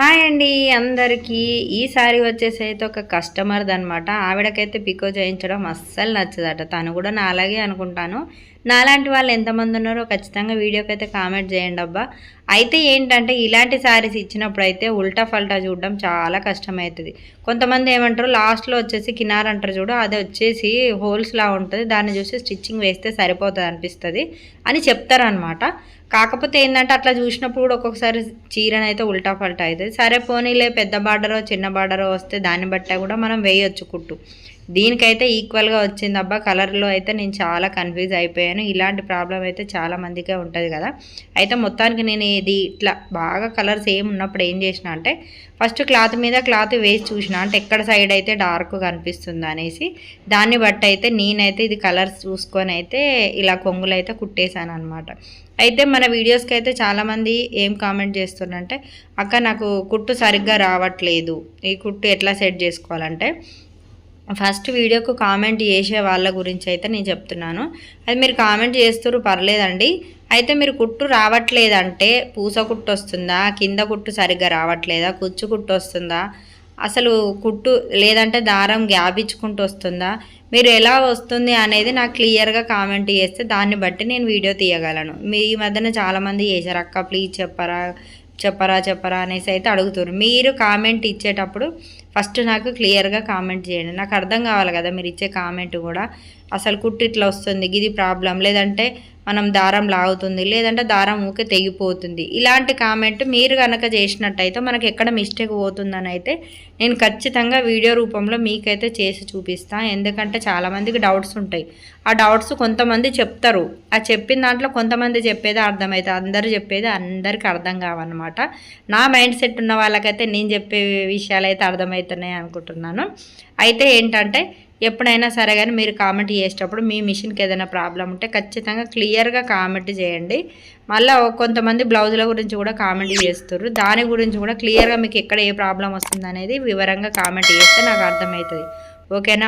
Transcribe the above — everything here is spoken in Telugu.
హాయ్ అండి అందరికీ ఈ సారీ వచ్చేసి అయితే ఒక కస్టమర్ది అనమాట ఆవిడకైతే పికో చేయించడం అస్సలు నచ్చదట. తను కూడా నా అలాగే అనుకుంటాను. నాలాంటి వాళ్ళు ఎంతమంది ఉన్నారో ఖచ్చితంగా వీడియోకి అయితే కామెంట్ చేయండి అబ్బా. అయితే ఏంటంటే ఇలాంటి శారీస్ ఇచ్చినప్పుడు అయితే ఉల్టా ఫల్టా చూడడం చాలా కష్టమవుతుంది కొంతమంది ఏమంటారు లాస్ట్లో వచ్చేసి కినార్ అంటారు చూడు అది వచ్చేసి హోల్స్లా ఉంటుంది. దాన్ని చూసి స్టిచ్చింగ్ వేస్తే సరిపోతుంది అనిపిస్తుంది అని చెప్తారనమాట కాకపోతే ఏంటంటే అట్లా చూసినప్పుడు కూడా ఒక్కొక్కసారి చీరనైతే ఉల్టా పల్టా అవుతుంది. సరే పోనీలే పెద్ద బార్డరో చిన్న బార్డరో వస్తే దాన్ని బట్టే కూడా మనం వేయొచ్చు కుట్టు. దీనికైతే ఈక్వల్గా వచ్చింది అబ్బా. కలర్లో అయితే నేను చాలా కన్ఫ్యూజ్ అయిపోయాను. ఇలాంటి ప్రాబ్లం అయితే చాలా మందికే ఉంటుంది కదా. అయితే మొత్తానికి నేను ఇది ఇట్లా బాగా కలర్ సేమ్ ఉన్నప్పుడు ఏం చేసిన అంటే ఫస్ట్ క్లాత్ మీద క్లాత్ వేసి చూసిన అంటే ఎక్కడ సైడ్ అయితే డార్క్ కనిపిస్తుంది అనేసి దాన్ని బట్టి అయితే నేనైతే ఇది కలర్స్ చూసుకొని అయితే ఇలా కొంగులు అయితే కుట్టేశాను అనమాట అయితే మన వీడియోస్కి అయితే చాలామంది ఏం కామెంట్ చేస్తున్నారంటే అక్క నాకు కుట్టు సరిగ్గా రావట్లేదు. ఈ కుట్టు ఎట్లా సెట్ చేసుకోవాలంటే ఫస్ట్ వీడియోకు కామెంట్ చేసే వాళ్ళ గురించి అయితే నేను చెప్తున్నాను. అది మీరు కామెంట్ చేస్తారు పర్లేదండి. అయితే మీరు కుట్టు రావట్లేదంటే పూస కుట్టు వస్తుందా? కింద కుట్టు సరిగ్గా రావట్లేదా? కుచ్చు కుట్టు వస్తుందా? అసలు కుట్టు లేదంటే దారం గ్యాప్ ఇచ్చుకుంటూ వస్తుందా? మీరు ఎలా వస్తుంది అనేది నాకు క్లియర్గా కామెంట్ చేస్తే దాన్ని బట్టి నేను వీడియో తీయగలను. మీ ఈ మధ్యన చాలామంది చేశారు అక్క ప్లీజ్ చెప్పరా చెప్పరా చెప్పరా అనేసి అయితే అడుగుతారు మీరు కామెంట్ ఇచ్చేటప్పుడు ఫస్ట్ నాకు క్లియర్గా కామెంట్ చేయండి. నాకు అర్థం కావాలి కదా మీరు ఇచ్చే కామెంట్ కూడా. అసలు కుట్టు ఇట్లా వస్తుంది ఇది ప్రాబ్లం. లేదంటే మనం దారం లాగుతుంది లేదంటే దారం ఊకే తెగిపోతుంది. ఇలాంటి కామెంట్ మీరు కనుక చేసినట్టయితే మనకు ఎక్కడ మిస్టేక్ పోతుందని అయితే నేను ఖచ్చితంగా వీడియో రూపంలో మీకైతే చేసి చూపిస్తాను ఎందుకంటే చాలామందికి డౌట్స్ ఉంటాయి. ఆ డౌట్స్ కొంతమంది చెప్తారు. ఆ చెప్పిన దాంట్లో కొంతమంది చెప్పేది అర్థమవుతుంది అందరు చెప్పేది అందరికీ అర్థం కావన్నమాట. నా మైండ్ సెట్ ఉన్న వాళ్ళకైతే నేను చెప్పే విషయాలు అయితే అర్థమవుతున్నాయి అనుకుంటున్నాను. అయితే ఏంటంటే ఎప్పుడైనా సరే కానీ మీరు కామెంట్ చేసేటప్పుడు మీ మిషన్కి ఏదైనా ప్రాబ్లం ఉంటే ఖచ్చితంగా క్లియర్గా కామెంట్ చేయండి. మళ్ళీ కొంతమంది బ్లౌజుల గురించి కూడా కామెంట్ చేస్తారు దాని గురించి కూడా క్లియర్గా మీకు ఎక్కడ ఏ ప్రాబ్లం వస్తుంది అనేది వివరంగా కామెంట్ చేస్తే నాకు అర్థమవుతుంది. ఓకేనా?